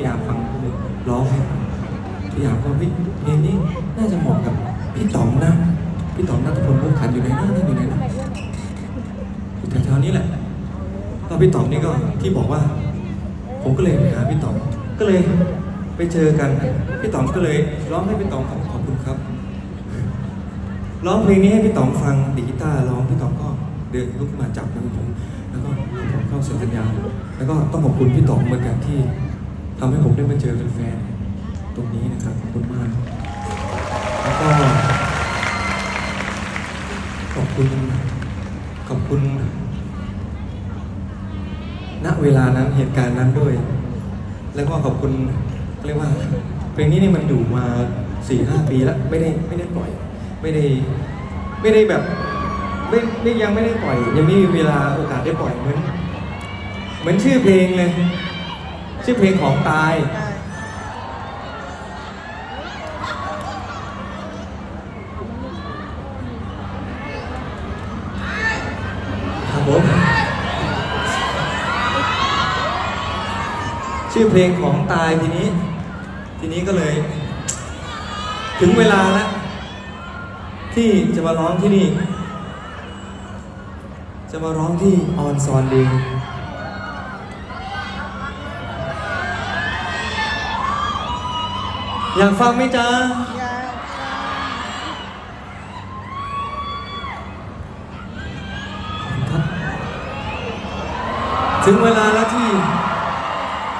พี่อามฟังก็เลยร้องให้ฟังพี่อามก็พี่เพลงนี้น่าจะเหมาะกับพี่ต๋อมนะพี่ต๋อมนัทพลมุกขันอยู่ไหนนะนั่อยู่ไหนนะแถวๆนี้แหละก็พี่ต๋อมนี่ก็ที่บอกว่า ผมก็เลยไปหาพี่ต๋อมก็เลยไปเจอกันพี่ต๋อมก็เลยร้องให้พี่ต๋อมฟังขอบคุณครับร้องเพลงนี้ให้พี่ต๋อมฟังดีกีตาร์ร้องพี่ต๋อมก็เดินลุกขึ้นมาจับมือผมแล้วก็ผมเข้าเซ็นสัญญาแล้วก็ต้องขอบคุณพี่ต๋อมเหมือนกันที่ ทำให้ผมได้มาเจอแฟนๆตรงนี้นะครับขอบคุณมากแล้วก็ขอบคุณขอบคุณณเวลานั้นเหตุการณ์นั้นด้วย แล้วก็ขอบคุณเรียกว่าเพลงนี้นี่มันอยู่มาสี่ห้าปีแล้วไม่ได้ไม่ได้ปล่อย ไม่ได้ไม่ได้แบบไม่ไม่ยังไม่ได้ปล่อย ยังไม่มีเวลาโอกาสได้ปล่อยเหมือนเหมือนชื่อเพลงเลย ชื่อเพลงของตาย ครับผม ชื่อเพลงของตายทีนี้ ทีนี้ก็เลย ถึงเวลาแล้วที่จะมาร้องที่นี่ จะมาร้องที่ออนซอนดี อยากฟังไหมจ๊ะถึงเวลาแล้วที่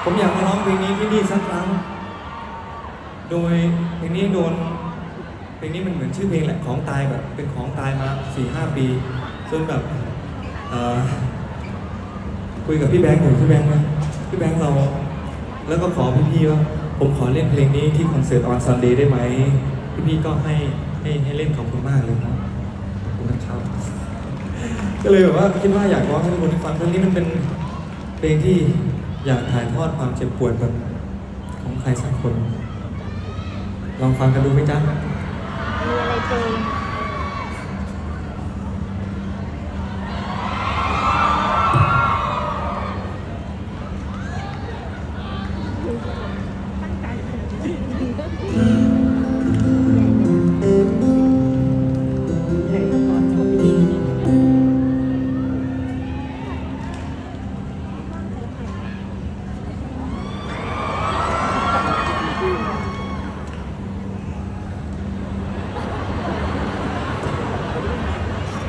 ผมอยากมาร้องเพลงนี้ที่นี่สักครั้ง โดยเพลงนี้โดนเพลงนี้มันเหมือนชื่อเพลงแหละของตายแบบเป็นของตายมาสี่ห้าปีจนแบบคุยกับพี่แบงค์อยู่พี่แบงค์นะพี่แบงค์เรา แล้วก็ขอพี่ๆว่า ผมขอเล่นเพลงนี้ที่คอนเสิร์ตออนซันเดย์ได้ไหมพี่ๆก็ให้ให้ให้เล่นขอบคุณมากเลยครับขอบคุณนะครับ ก็เลยแบบว่าคิดว่าอยากร้องให้ทุกคนได้ฟังเพลงนี้มันเป็นเพลงที่อยากถ่ายทอดความเจ็บปวดแบบของใครสักคน ลองฟังกันดูไหมจ๊ะมีอะไรเพลง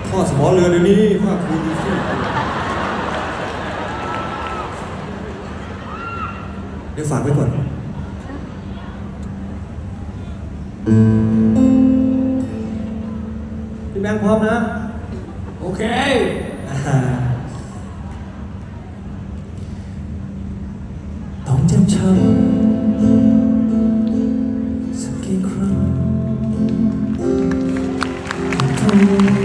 ทอสมอเรือเดี๋ยวนี้ภาคภูมิสิเดี๋ยวฝากไว้ก่อน พี่แบงค์พร้อมนะ โอเคอ่าต้องเจ็บช้ำสักกี่ครั้ง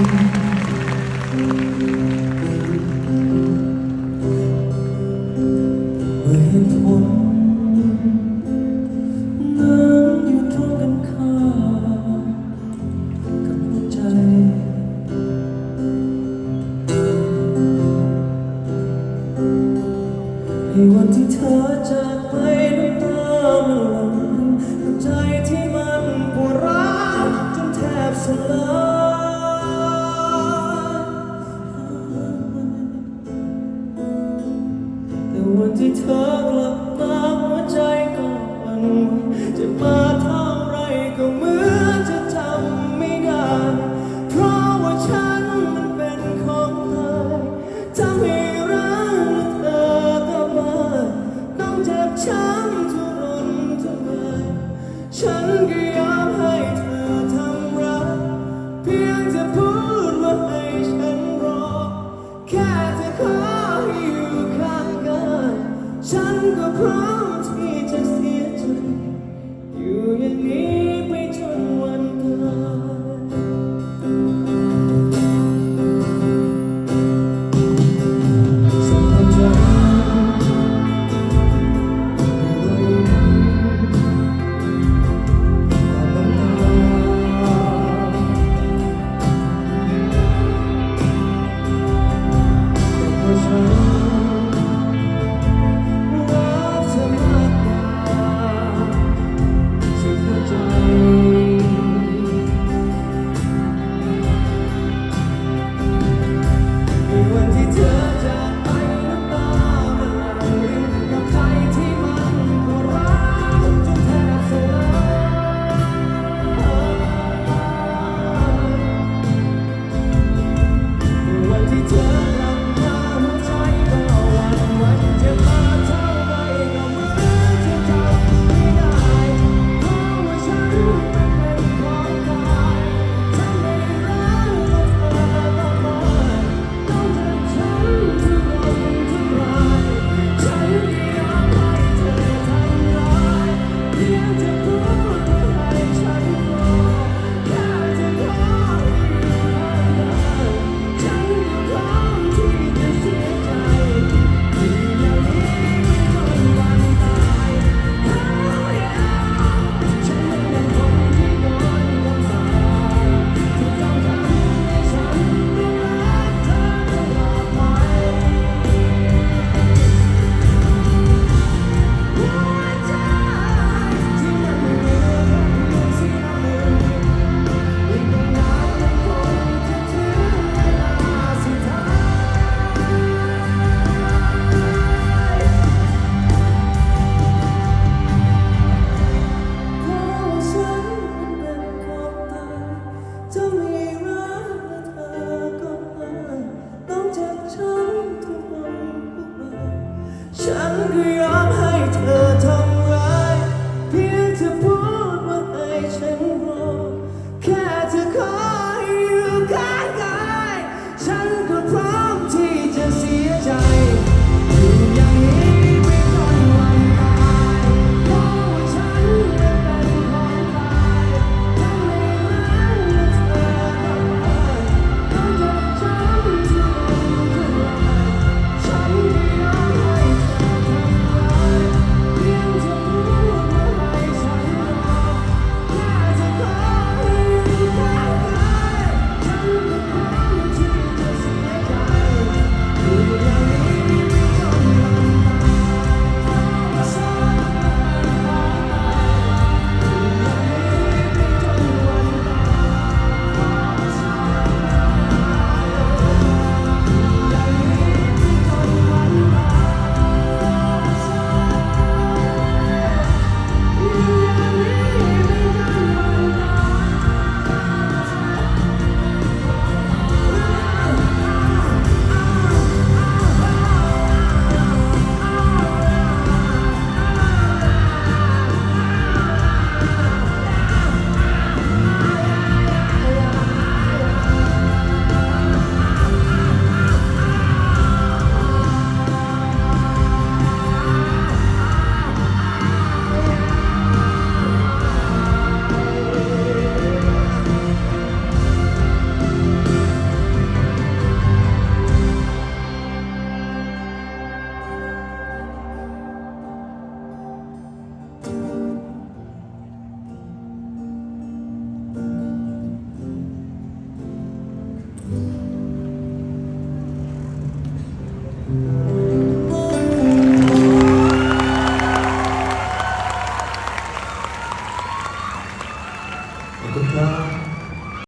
ขออยู่ข้างกัน ฉันก็พร้อมที่จะเสีย